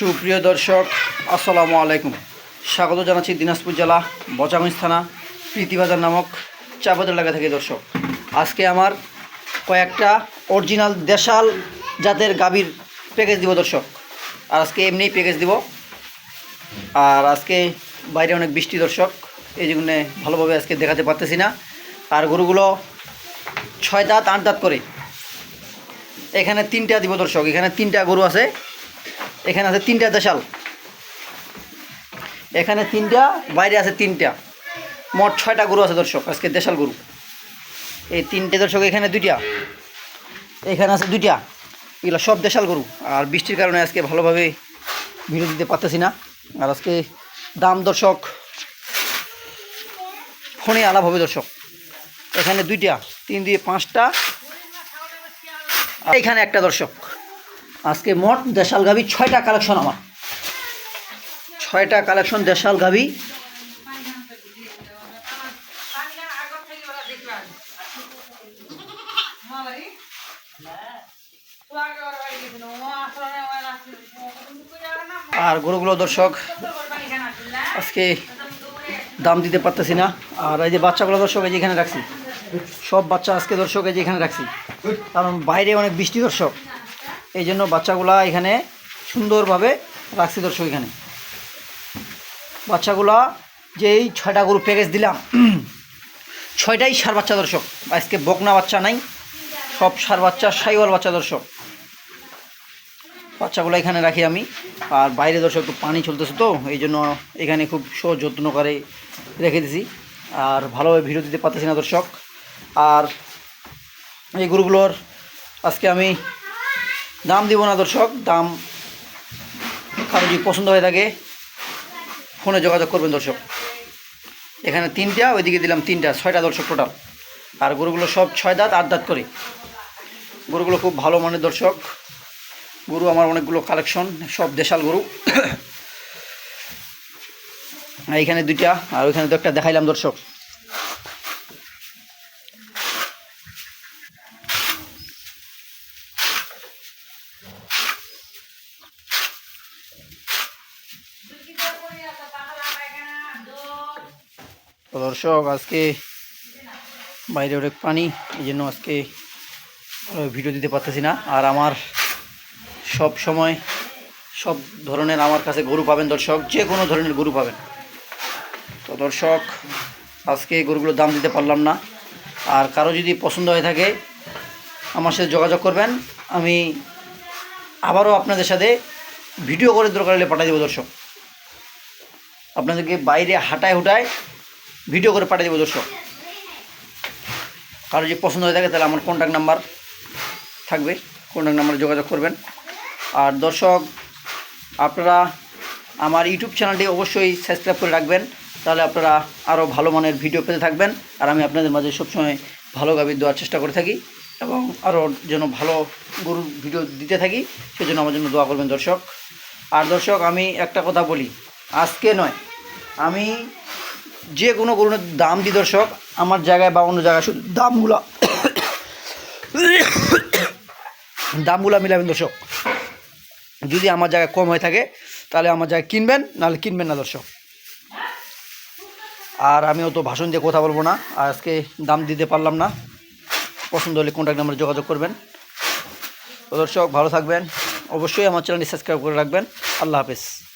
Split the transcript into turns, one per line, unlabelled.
সুপ্রিয় দর্শক, আসসালামু আলাইকুম। স্বাগত জানাচ্ছি দিনাজপুর জেলা বচাগঞ্জ থানা প্রীতিবাজার নামক চাপাতের এলাকা থেকে দর্শক। আজকে আমার কয়েকটা অরিজিনাল দেশাল জাতের গাভীর প্যাকেজ দিব দর্শক। আর আজকে এমনিই প্যাকেজ দিব। আর আজকে বাইরে অনেক বৃষ্টি দর্শক, এই জন্য ভালোভাবে আজকে দেখাতে পারতেছি না। আর গরুগুলো ছয় দাঁত, আট দাঁত করে। এখানে তিনটা দিব দর্শক, এখানে তিনটা গরু আছে। এখানে আছে তিনটা দেশাল। এখানে তিনটা, বাইরে আছে তিনটা। মোট ছয়টা গরু আছে দর্শক, আজকে দেশাল গরু। এই তিনটে দর্শক, এখানে দুইটা। এখানে আছে দুইটা। এগুলো সব দেশাল গরু। আর বৃষ্টির কারণে আজকে ভালোভাবে ভিডিও দিতে পারতেছি না। আর আজকে দাম দর্শক, ফোনে আলাপ হবে দর্শক। এখানে দুইটা, তিন দিয়ে পাঁচটা। এখানে একটা দর্শক। আজকে মোট দেশাল গাভি ছয়টা কালেকশন আমার। ছয়টা কালেকশন দেশাল গাভি। আর গরুগুলো দর্শক, আজকে দাম দিতে পারতেছি না। আর এই যে বাচ্চাগুলো দর্শক, এই যে এখানে রাখছি। সব বাচ্চা আজকে দর্শক, এই যে এখানে রাখছি। কারণ বাইরে অনেক বৃষ্টি দর্শক। এই জন্য বাচ্চাগুলা এখানে সুন্দরভাবে রাখছি দর্শক এখানে। বাচ্চাগুলা যে এই ছয়টা গরু প্যাকেজ দিলাম, ছয়টাই সার বাচ্চা দর্শক। আজকে বকনা বাচ্চা নাই, সব সার বাচ্চা, সাইওয়াল বাচ্চা দর্শক। বাচ্চাগুলো এখানে রাখি আমি। আর বাইরে দর্শক একটু পানি চলতেছে তো এই জন্য এখানে খুব সযত্ন করে রেখে দিছি। আর ভালোভাবে ভিডিও দিতে পারতেছি না দর্শক। আর এই গরুগুলোর আজকে আমি দাম দিব না দর্শক, দাম কারও যদি পছন্দ হয়ে থাকে, ফোনে যোগাযোগ করবেন দর্শক। এখানে তিনটা, ওইদিকে দিলাম তিনটা, ছয়টা দর্শক টোটাল আর গরুগুলো সব ছয় দাঁত, আট দাঁত করে। গরুগুলো খুব ভালো মানের দর্শক। গরু আমার অনেকগুলো কালেকশন সব দেশাল গরু। এখানে দুইটা, আর ওইখানে তো একটা দেখাইলাম দর্শক। তো দর্শক, আজকে বাইরে অনেক পানি, এই জন্য আজকে ভিডিও দিতে পারতেছি না। আর আমার সব সময় সব ধরনের আমার কাছে গরু পাবেন দর্শক, যে কোনো ধরনের গরু পাবেন। তো দর্শক, আজকে গরুগুলোর দাম দিতে পারলাম না। আর কারও যদি পছন্দ হয়ে থাকে, আমার সাথে যোগাযোগ করবেন। আমি আবারও আপনাদের সাথে ভিডিও করে দরকার হলে পাঠিয়ে দেবো দর্শক। আপনাদেরকে বাইরে হাঁটায় হুটায় ভিডিও করে পাঠিয়ে দেবো দর্শক। কারও যদি পছন্দ হয়ে থাকে তাহলে আমার কন্ট্যাক্ট নাম্বার থাকবে। কন্ট্যাক্ট নাম্বারে যোগাযোগ করবেন। আর দর্শক, আপনারা আমার ইউটিউব চ্যানেলটি অবশ্যই সাবস্ক্রাইব করে রাখবেন। তাহলে আপনারা আরও ভালো মানের ভিডিও পেতে থাকবেন। আর আমি আপনাদের মাঝে সবসময় ভালো গাভি দেওয়ার চেষ্টা করে থাকি এবং আরও যেন ভালো গরুর ভিডিও দিতে থাকি, সেজন্য আমার জন্য দোয়া করবেন দর্শক। আর দর্শক, আমি একটা কথা বলি। আজকে নয়, আমি যে কোনো গরুর দাম দিই দর্শক, আমার জায়গায় বা অন্য জায়গায় শুধু দামগুলো। দামগুলো মিলাবেন দর্শক। যদি আমার জায়গায় কম হয়ে থাকে, তাহলে আমার জায়গায় কিনবেন, নাহলে কিনবেন না দর্শক। আর আমি তো ভাষণ দিয়ে কথা বলব না আজকে দাম দিতে পারলাম না। পছন্দ হলে কন্ট্যাক্ট নাম্বারে যোগাযোগ করবেন। দর্শক, ভালো থাকবেন। অবশ্যই আমার চ্যানেলটি সাবস্ক্রাইব করে রাখবেন। আল্লাহ হাফেজ।